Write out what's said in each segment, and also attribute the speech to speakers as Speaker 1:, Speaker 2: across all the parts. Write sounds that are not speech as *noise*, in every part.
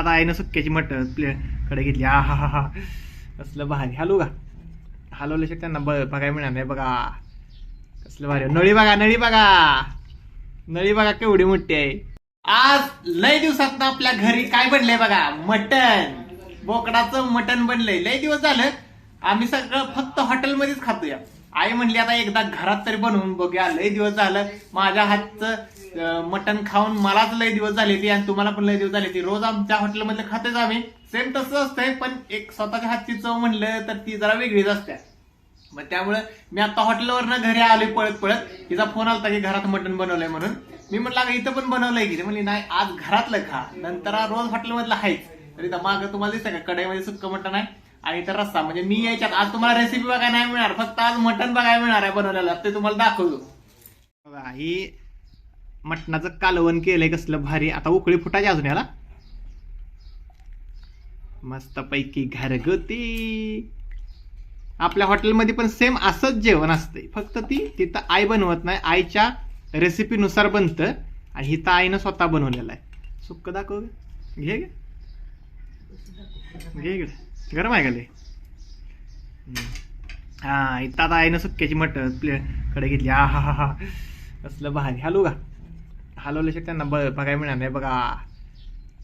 Speaker 1: आता आईनं सुक्याची मटणकडे घेतली. आ हा हा हा. कसलं भारी. हलू का? हलवल्याशिवाय त्यांना. ब बघायला मिळणार नाही बघा. कसलं भारी. नळी बघा नळी बघा. नळी बघा केवढी मोठी आहे. आज लय दिवसात आपल्या घरी काय बनलंय बघा? मटण. बोकडाचं मटण बनलंय. लय दिवस झालं. आम्ही सगळं फक्त हॉटेलमध्येच खातोय. आई म्हणली आता एकदा घरात तरी बनवून बघूया. लय दिवस झालं माझ्या हातचं मटण खाऊन मलाच लय दिवस झाले ती आणि तुम्हाला पण लय दिवस झाले ती. रोज आमच्या हॉटेलमधलं खातेच आम्ही. सेम तसं असतंय पण एक स्वतःच्या हातची चव म्हणलं तर ती जरा वेगळीच असते. मग त्यामुळे मी आता हॉटेलवरनं घरी आलोय पळत पळत. तिचा फोन आला की घरात मटण बनवलंय म्हणून. मी म्हटलं अगं इथं पण बनवलंय की. म्हणली नाही आज घरातलं खा. नंतर रोज हॉटेलमधलं आहेच तर इथं मागं तुम्हाला दिसतं का? कडाईमध्ये सुक्क मटण आहे. आणि इथं रस्सा म्हणजे मी यायच्यात आज तुम्हाला रेसिपी बघायला नाही मिळणार फक्त आज मटण बघायला मिळणार आहे बनवलेलं ते तुम्हाला दाखवतो. बघा ही मटणाचं कालवण केलंय कसलं भारी आता उकळी फुटायची अजून याला. मस्त पैकी घरगुती. आपल्या हॉटेलमध्ये पण सेम असंच जेवण असतंय. फक्त ती तिथं आई बनवत नाही आईच्या रेसिपीनुसार बनतं. आणि हिथं आईनं स्वतः बनवलेलं आहे. सुक्क दाखव ग. घे घे गरम आहे का ले हा इथं आता आहे ना सुक्याची मटण. प्ले कडे घेतली. आ हा हा हा. कसलं भारी. हलू का? हलवल्याशिवाय त्यांना ब बघायला मिळणार नाही बघा.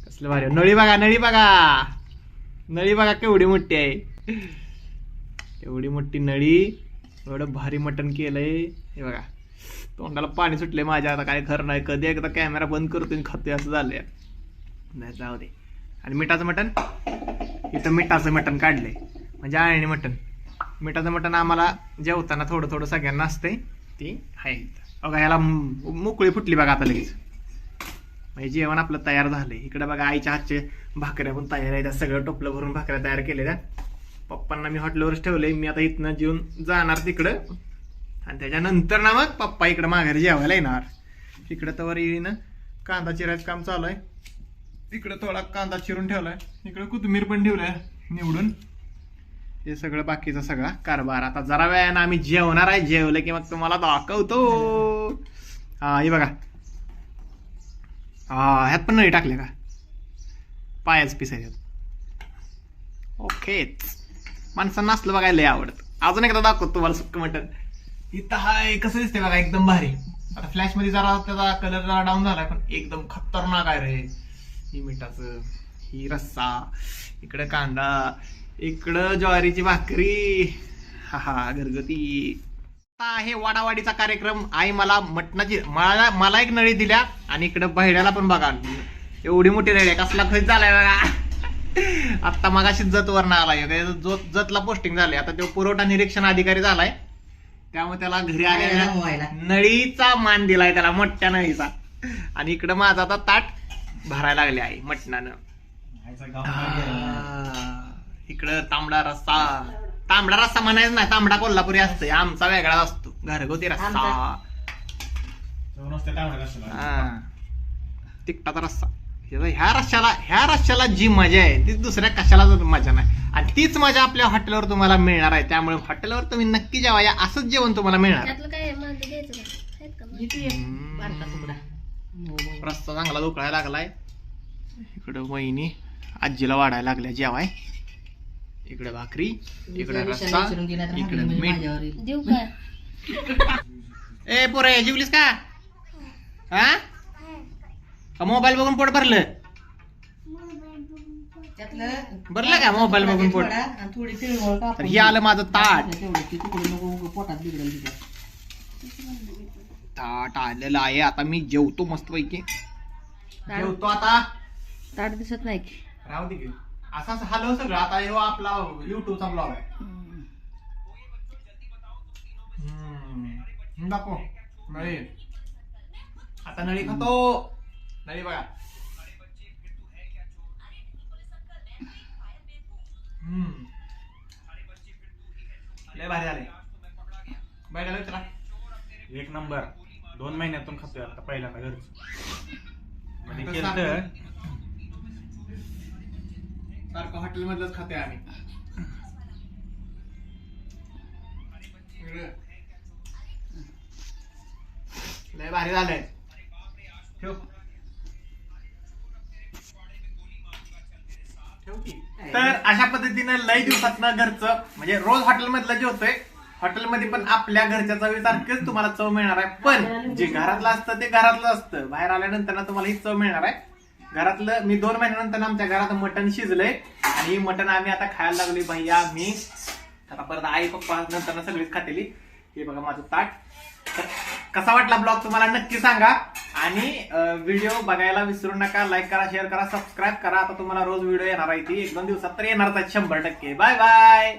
Speaker 1: कसलं भारी. नळी बघा नळी बघा. नळी बघा केवढी मोठी आहे. एवढी मोठी नळी. एवढं भारी मटण केलंय. हे बघा. तोंडाला पाणी सुटले माझ्या. आता काय खरं नाही. कधी एकदा कॅमेरा बंद करतो खातोय असं झालंय. नाही जाऊ दे. आणि मिठाचं मटण? इथं मिठाचं मटण काढलंय. म्हणजे आळणी मटण. मिठाचं मटण आम्हाला जेवताना थोडं थोडं सगळ्यांना असतंय. ती आहे बघा ह्याला मोकळी फुटली बघा आता लगेच. म्हणजे जेवण आपलं तयार झालंय. इकडे बघा आईच्या हातचे भाकऱ्या पण तयार आहेत. सगळं टोपलं भरून भाकऱ्या तयार केलेल्या. पप्पांना मी हॉटेलवरच ठेवले मी आता इथनं जेवून जाणार तिकडं. आणि त्याच्यानंतर ना मग पप्पा इकडं माघारी जेवायला येणार. इकडं तर येईन कांदा चिरायचं काम चालू आहे. तिकडे थोडा कांदा चिरून ठेवलाय. इकडे कोथिंबीर पण ठेवलाय निवडून. हे सगळं बाकीचा सगळा कारभार. आता जरा वेळानं आम्ही जेवणार आहे. जेवलं की मग तुम्हाला दाखवतो. हा हे बघा. हा ह्यात पण नळी टाकले का? पायाच पिसायच्यात. ओके. ओकेच माणसांना असलं बघायला लय आवडत. अजून एकदा दाखवतो तुम्हाला सुक्क मटन इथं हाय कसं दिसतंय बघा एकदम भारी. आता फ्लॅशमध्ये जरा त्याचा कलर जरा डाऊन झालाय पण एकदम खतरनाक आहे रे. मिठाचं ही रस्सा इकडं कांदा इकडं ज्वारीची भाकरी. हा हा घरगुती. आता आहे वाडावाडीचा कार्यक्रम आई मला मटणाची मला मला एक नळी दिल्या आणि इकडं बहिड्याला पण बघा. एवढी मोठी नळी आहे. कसला खर्च झालाय बघा. आता मगाशी जत वरनं आलाय जोत जतला पोस्टिंग झालंय. आता तो पुरवठा निरीक्षण अधिकारी झालाय. त्यामुळे त्याला घरी. आलेल्या नळीचा मान दिलाय त्याला मोठ्या नळीचा. आणि इकडं माझा आता ताट भरायला लागले आहे मटणानं. इकडं तांबडा रस्सा. तांबडा रस्सा म्हणायचं नाही तांबडा कोल्हापुरी असतोय. आमचा वेगळा असतो. घरगुती रस्सा. हा. तिखटाचा रस्सा. ह्याचा- ह्या रश्श्याला ह्या रश्श्याला जी मजा आहे ती दुसऱ्या कशालाच मजा नाही. आणि तीच मजा आपल्या हॉटेलवर तुम्हाला मिळणार आहे. त्यामुळे हॉटेलवर तुम्ही नक्की जेवा या असंच जेवण तुम्हाला मिळणार. रस्ता चांगला उकळायला लागलाय. इकडं वहिनी आजीला वाढायला लागल्या जेवाय. इकडे भाकरी इकडे
Speaker 2: तर
Speaker 1: इकडे
Speaker 2: हॉटेलमध्ये
Speaker 1: मीठ. *laughs* ए पोरे जेवलीस का? हा? का मोबाईल बघून पोट भरलं?
Speaker 2: त्यातलं
Speaker 1: भरलं का मोबाईल बघून पोट?
Speaker 2: थोडा आणि थोडी तिळगुळ कापून
Speaker 1: तर हे आलं माझं ताट.
Speaker 2: पोटात बिघडेल.
Speaker 1: ताट आलेलं आहे. आता मी जेवतो मस्त पैकी जेवतो आता.
Speaker 3: ताट दिसत नाही की.
Speaker 1: राहू दे की. असं असं हलव सगळं. आता हे आपला युट्यूबचा ब्लॉग आहे. हम्म. दाखव. नळी. आता नळी खातो. नळी बघा. हम्म. लय भारी झाले. बाहेर विचारा
Speaker 4: एक नंबर. दोन महिन्यातून खातोय आता पहिल्यांदा घरच. म्हणजे
Speaker 1: आता
Speaker 4: केलं
Speaker 1: सारखं- सारखं हॉटेल मधलंच खाते आम्ही. वेगळं. लय भारी झालंय. ठेव. तर अशा पद्धतीनं लय दिवसातनं घरचं म्हणजे रोज हॉटेलमधलं जेवतोय हॉटेलमध्ये पण आपल्या घरच्या चवीसारखंच तुम्हाला चव मिळणार आहे. पण जे घरातलं असतं ते घरातलं असतं. बाहेर आल्यानंतर ना तुम्हाला ही चव मिळणार आहे. घरातलं मी दोन महिन्यानंतर आमच्या घरात मटण शिजलंय. आणि ही मटण आम्ही आता खायला लागलोय भैया मी. आता परत आई पप्पा नंतर सगळीच खातेली. हे बघा माझं ताट. तर कसा वाटला ब्लॉग तुम्हाला नक्की सांगा. आणि व्हिडिओ बघायला विसरू नका. लाईक करा शेअर करा सबस्क्राईब करा. आता तुम्हाला रोज व्हिडिओ येणार आहे ती. एक दोन दिवसात तर येणारच आहेत शंभर टक्के. Bye bye